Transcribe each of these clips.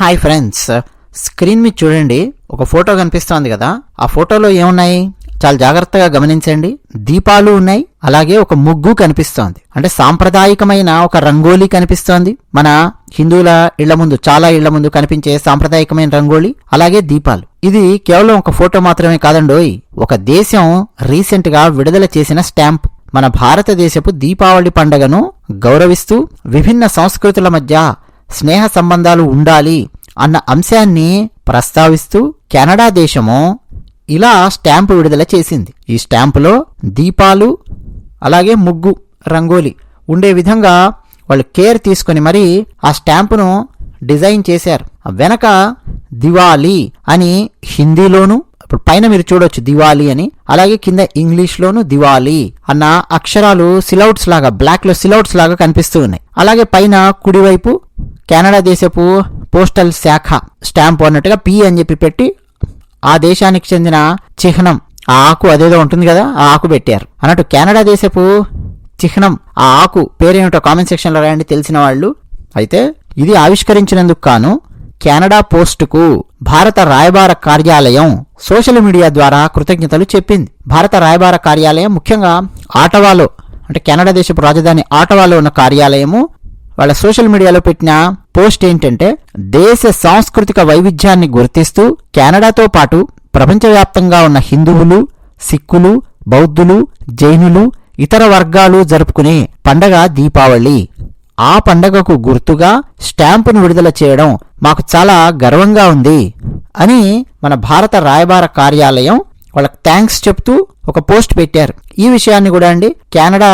Hi friends screen మీద చూడండి ఒక ఫోటో కనిపిస్తోంది కదా. ఆ ఫోటోలో ఏమున్నాయి? చాలా జాగ్రత్తగా గమనించండి. దీపాలు ఉన్నాయి అలాగే ఒక ముగ్గు కనిపిస్తోంది. అంటే సాంప్రదాయకమైన ఒక రంగోలీ కనిపిస్తోంది. మన హిందువుల ఇళ్ళ ముందు చాలా ఇళ్ళ ముందు కనిపించే సాంప్రదాయకమైన రంగోలీ అలాగే దీపాలు. ఇది కేవలం ఒక ఫోటో మాత్రమే కాదండోయ్ ఒక దేశం రీసెంట్గా విడుదల చేసిన స్టాంప్. మన భారతదేశపు దీపావళి పండుగను గౌరవిస్తూ విభిన్న సంస్కృతుల మధ్య స్నేహ సంబంధాలు ఉండాలి అన్న అంశాన్ని ప్రస్తావిస్తూ కెనడా దేశము ఇలా స్టాంపు విడుదల చేసింది. ఈ స్టాంపులో దీపాలు అలాగే ముగ్గు రంగోలి ఉండే విధంగా వాళ్ళు కేర్ తీసుకొని మరి ఆ స్టాంపును డిజైన్ చేశారు. వెనక దివాలి అని హిందీలోను ఇప్పుడు పైన మీరు చూడొచ్చు దివాలి అని అలాగే కింద ఇంగ్లీష్లోను దివాలి అన్న అక్షరాలు సిలౌట్స్ లాగా బ్లాక్లో సిలౌట్స్ లాగా కనిపిస్తూ ఉన్నాయి. అలాగే పైన కుడివైపు కెనడా దేశపు పోస్టల్ శాఖ స్టాంప్ అన్నట్టుగా పి అని చెప్పి పెట్టి ఆ దేశానికి చెందిన చిహ్నం ఆ ఆకు అదేదో ఉంటుంది కదా ఆ ఆకు పెట్టారు. అన్నట్టు కెనడా దేశపు చిహ్నం ఆ ఆకు పేరేమిటో కామెంట్ సెక్షన్లో రాయండి తెలిసిన వాళ్ళు. అయితే ఇది ఆవిష్కరించినందుకు కాను కెనడా పోస్టుకు భారత రాయబార కార్యాలయం సోషల్ మీడియా ద్వారా కృతజ్ఞతలు చెప్పింది. భారత రాయబార కార్యాలయం ముఖ్యంగా ఆటవాలో అంటే కెనడా దేశపు రాజధాని ఆటవాలో ఉన్న కార్యాలయము వాళ్ళ సోషల్ మీడియాలో పెట్టిన పోస్ట్ ఏంటంటే దేశ సాంస్కృతిక వైవిధ్యాన్ని గుర్తిస్తూ కెనడాతో పాటు ప్రపంచవ్యాప్తంగా ఉన్న హిందువులు సిక్కులు బౌద్ధులు జైనులు ఇతర వర్గాలు జరుపుకునే పండగ దీపావళి. ఆ పండగకు గుర్తుగా స్టాంపును విడుదల చేయడం మాకు చాలా గర్వంగా ఉంది అని మన భారత రాయబార కార్యాలయం వాళ్ళకి థ్యాంక్స్ చెప్తూ ఒక పోస్ట్ పెట్టారు. ఈ విషయాన్ని కూడా అండి కెనడా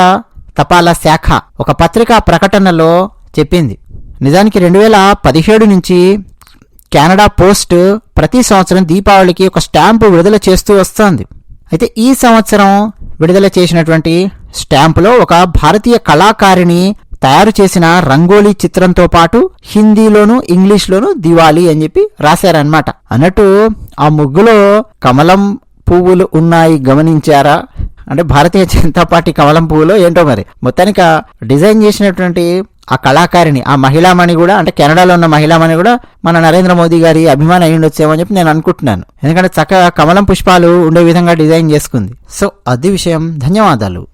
తపాలా శాఖ ఒక పత్రికా ప్రకటనలో చెప్పింది. నిజానికి రెండు వేల పదిహేడు నుంచి కెనడా పోస్ట్ ప్రతి సంవత్సరం దీపావళికి ఒక స్టాంపు విడుదల చేస్తూ వస్తోంది. అయితే ఈ సంవత్సరం విడుదల చేసినటువంటి స్టాంపులో ఒక భారతీయ కళాకారిణి తయారు చేసిన రంగోలీ చిత్రంతో పాటు హిందీలోను ఇంగ్లీష్లోను దివాలి అని చెప్పి రాశారనమాట అన్నట్టు ఆ ముగ్గులో కమలం పువ్వులు ఉన్నాయి గమనించారా? అంటే భారతీయ జనతా పార్టీ కమలం పువ్వులో ఏంటో మరి? మొత్తానికి డిజైన్ చేసినటువంటి ఆ కళాకారిణి ఆ మహిళామణి కూడా అంటే కెనడాలో ఉన్న మహిళామణి కూడా మన నరేంద్ర మోదీ గారి అభిమానం అయి ఉండొచ్చేమో అని చెప్పి నేను అనుకుంటున్నాను. ఎందుకంటే చక్కగా కమలం పుష్పాలు ఉండే విధంగా డిజైన్ చేసుకుంది. సో అది విషయం. ధన్యవాదాలు.